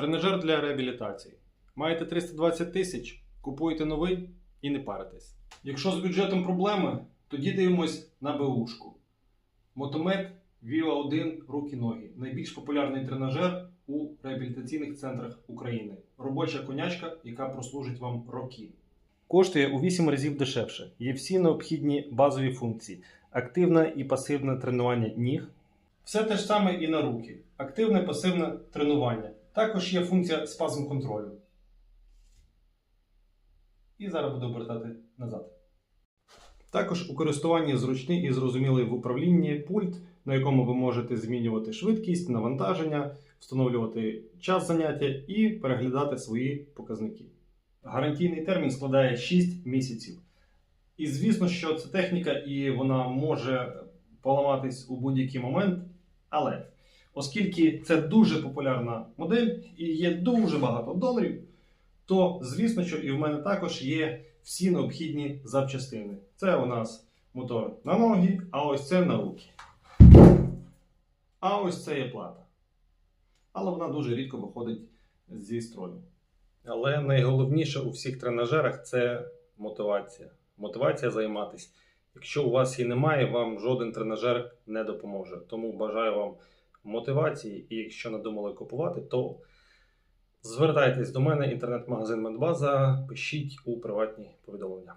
Тренажер для реабілітації. Маєте 320 тисяч, купуєте новий і не паритесь. Якщо з бюджетом проблеми, тоді дивимось на БУшку. Мотомед Viva 1 руки-ноги. Найбільш популярний тренажер у реабілітаційних центрах України. Робоча конячка, яка прослужить вам роки. Коштує у 8 разів дешевше. Є всі необхідні базові функції: активне і пасивне тренування ніг. Все те ж саме і на руки. Активне пасивне тренування. Також є функція спазм контролю. І зараз буду обертати назад. Також у користуванні зручний і зрозумілий в управлінні пульт, на якому ви можете змінювати швидкість, навантаження, встановлювати час заняття і переглядати свої показники. Гарантійний термін складає 6 місяців. І звісно, що це техніка, і вона може поламатись у будь-який момент. Але оскільки це дуже популярна модель і є дуже багато доларів, то звісно, що і в мене також є всі необхідні запчастини. Це у нас мотор на ноги, а ось це на руки. А ось це є плата. Але вона дуже рідко виходить зі строю. Але найголовніше у всіх тренажерах це мотивація. Мотивація займатися. Якщо у вас її немає, вам жоден тренажер не допоможе. Тому бажаю вам мотивації. І якщо надумали купувати, то звертайтесь до мене, інтернет-магазин Медбаза, пишіть у приватні повідомлення.